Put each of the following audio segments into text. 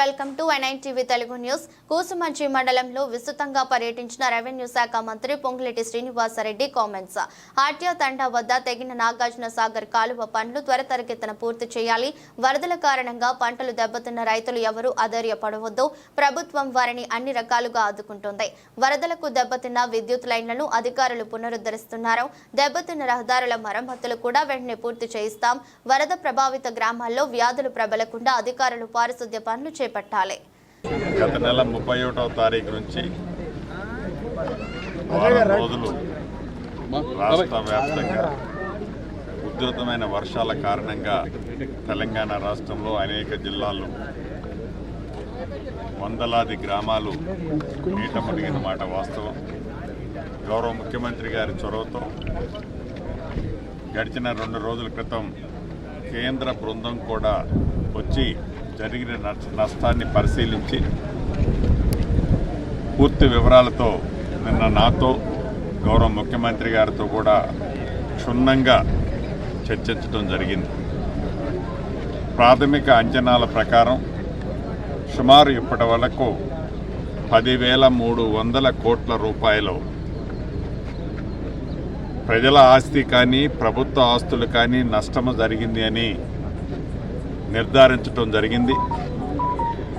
Welcome to ఎన్ఐన్ TV Telugu news. Kusumanchi మండలంలో విస్తృతంగా పర్యటించిన రెవెన్యూ శాఖ మంత్రి పొంగులేటి శ్రీనివాసరెడ్డి కామెంట్స్. ఆర్టీఓ తండా వద్ద తెగిన నాగార్జున సాగర్ కాలువ పనులు త్వరతరగతిన పూర్తి చేయాలి. వరదల కారణంగా పంటలు దెబ్బతిన్న రైతులు ఎవరూ అధైర్యపడవద్దు. ప్రభుత్వం వారిని అన్ని రకాలుగా ఆదుకుంటుంది. వరదలకు దెబ్బతిన్న విద్యుత్ లైన్లను అధికారులు పునరుద్ధరిస్తున్నారు. దెబ్బతిన్న రహదారుల మరమ్మతులు కూడా వెంటనే పూర్తి చేయిస్తాం. వరద ప్రభావిత గ్రామాల్లో వ్యాధులు ప్రబలకుండా అధికారులు పారిశుద్ధ్య పనులు చేపట్టాలి. గత నెల ముప్పై ఒకటవ తారీఖు నుంచి వారం రోజులు రాష్ట్ర వ్యాప్తంగా ఉధృతమైన వర్షాల కారణంగా తెలంగాణ రాష్ట్రంలో అనేక జిల్లాల్లో వందలాది గ్రామాలు నీట మునిగిన మాట వాస్తవం. గౌరవ ముఖ్యమంత్రి గారి చొరవతో గడిచిన రెండు రోజుల క్రితం కేంద్ర బృందం కూడా వచ్చి జరిగిన నష్ట- నష్టాన్ని పరిశీలించి పూర్తి వివరాలతో నిన్న నాతో గౌరవ ముఖ్యమంత్రి గారితో కూడా క్షుణ్ణంగా చర్చించడం జరిగింది. ప్రాథమిక అంచనాల ప్రకారం సుమారు ఇప్పటి వరకు పదివేల మూడు వందల కోట్ల రూపాయలు ప్రజల ఆస్తి కానీ ప్రభుత్వ ఆస్తులు కానీ నష్టము జరిగింది అని నిర్ధారించడం జరిగింది.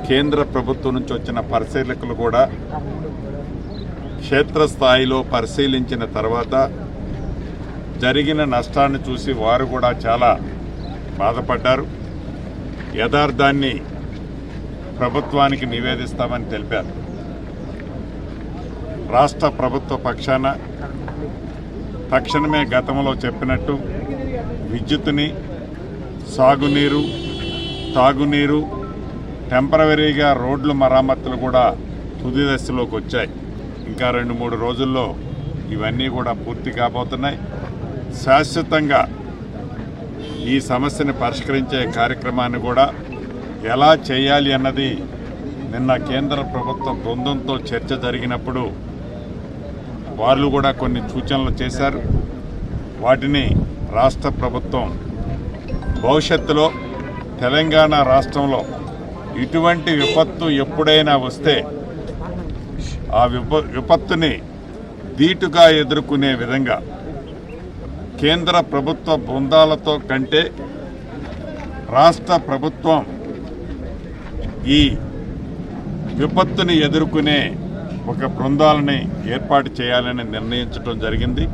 కేంద్ర ప్రభుత్వం నుంచి వచ్చిన పరిశీలకులు కూడా క్షేత్రస్థాయిలో పరిశీలించిన తర్వాత జరిగిన నష్టాన్ని చూసి వారు కూడా చాలా బాధపడ్డారు. యథార్థాన్ని ప్రభుత్వానికి నివేదిస్తామని తెలిపారు. రాష్ట్ర ప్రభుత్వ పక్షాన తక్షణమే గతంలో చెప్పినట్టు విద్యుత్తుని సాగునీరు తాగునీరు టెంపరవరీగా రోడ్ల మరమ్మతులు కూడా తుది దశలోకి వచ్చాయి. ఇంకా రెండు మూడు రోజుల్లో ఇవన్నీ కూడా పూర్తి కాబోతున్నాయి. శాశ్వతంగా ఈ సమస్యను పరిష్కరించే కార్యక్రమాన్ని కూడా ఎలా చేయాలి అన్నది నిన్న కేంద్ర ప్రభుత్వ బృందంతో చర్చ జరిగినప్పుడు వాళ్ళు కూడా కొన్ని సూచనలు చేశారు. వాటిని రాష్ట్ర ప్రభుత్వం భవిష్యత్తులో తెలంగాణ రాష్ట్రంలో ఇటువంటి విపత్తు ఎప్పుడైనా వస్తే ఆ విప విపత్తుని ధీటుగా ఎదుర్కొనే విధంగా కేంద్ర ప్రభుత్వ బృందాలతో కంటే రాష్ట్ర ప్రభుత్వం ఈ విపత్తుని ఎదుర్కొనే ఒక బృందాలని ఏర్పాటు చేయాలని నిర్ణయించడం జరిగింది.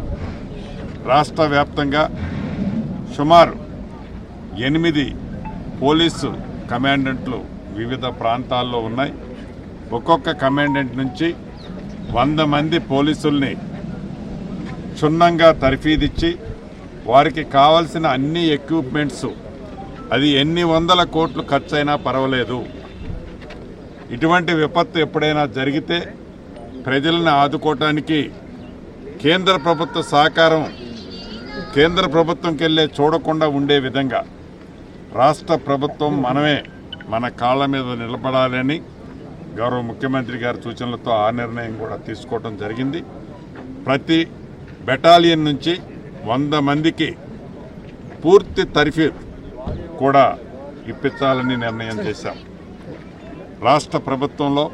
రాష్ట్ర వ్యాప్తంగా సుమారు ఎనిమిది పోలీసు కమాండెంట్లు వివిధ ప్రాంతాల్లో ఉన్నాయి. ఒక్కొక్క కమాండెంట్ నుంచి వంద మంది పోలీసుల్ని క్షుణ్ణంగా తర్ఫీదిచ్చి వారికి కావలసిన అన్ని ఎక్విప్మెంట్స్ అది ఎన్ని వందల కోట్లు ఖర్చైనా పర్వాలేదు. ఇటువంటి విపత్తు ఎప్పుడైనా జరిగితే ప్రజలను ఆదుకోవటానికి కేంద్ర ప్రభుత్వ సహకారం కేంద్ర ప్రభుత్వంకి వెళ్ళే చూడకుండా ఉండే విధంగా రాష్ట్ర ప్రభుత్వం మనమే మన కాళ్ళ మీద నిలబడాలని గౌరవ ముఖ్యమంత్రి గారి సూచనలతో ఆ నిర్ణయం కూడా తీసుకోవడం జరిగింది. ప్రతి బెటాలియన్ నుంచి వంద మందికి పూర్తి తరఫీ కూడా ఇప్పించాలని నిర్ణయం చేశాం. రాష్ట్ర ప్రభుత్వంలో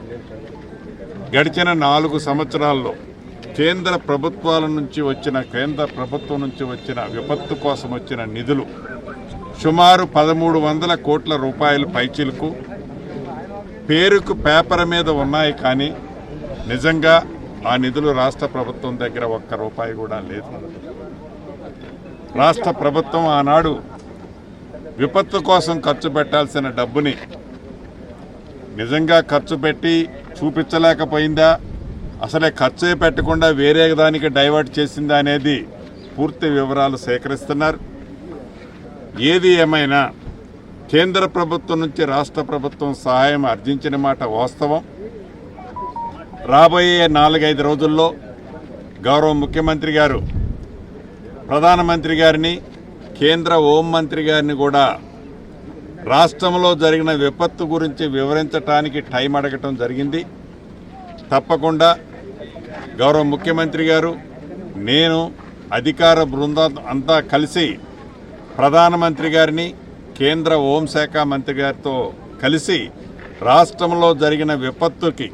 గడిచిన నాలుగు సంవత్సరాల్లో కేంద్ర ప్రభుత్వాల నుంచి వచ్చిన కేంద్ర ప్రభుత్వం నుంచి వచ్చిన విపత్తు కోసం వచ్చిన నిధులు సుమారు పదమూడు వందల కోట్ల రూపాయల పైచీలకు. పేరుకు పేపర్ మీద ఉన్నాయి కానీ నిజంగా ఆ నిధులు రాష్ట్ర ప్రభుత్వం దగ్గర ఒక్క రూపాయి కూడా లేదు. రాష్ట్ర ప్రభుత్వం ఆనాడు విపత్తు కోసం ఖర్చు పెట్టాల్సిన డబ్బుని నిజంగా ఖర్చు పెట్టి చూపించలేకపోయిందా? అసలే ఖర్చే పెట్టకుండా వేరే దానికి డైవర్ట్ చేసిందా అనేది పూర్తి వివరాలు సేకరిస్తున్నారు. ఏది ఏమైనా కేంద్ర ప్రభుత్వం నుంచి రాష్ట్ర ప్రభుత్వం సహాయం అర్జించిన మాట వాస్తవం. రాబోయే నాలుగైదు రోజుల్లో గౌరవ ముఖ్యమంత్రి గారు ప్రధానమంత్రి గారిని కేంద్ర హోంమంత్రి గారిని కూడా రాష్ట్రంలో జరిగిన విపత్తు గురించి వివరించడానికి టైం అడగటం జరిగింది. తప్పకుండా గౌరవ ముఖ్యమంత్రి గారు నేను అధికార బృందం అంతా కలిసి ప్రధానమంత్రి గారిని కేంద్ర హోంశాఖ మంత్రి గారితో కలిసి రాష్ట్రంలో జరిగిన విపత్తుకి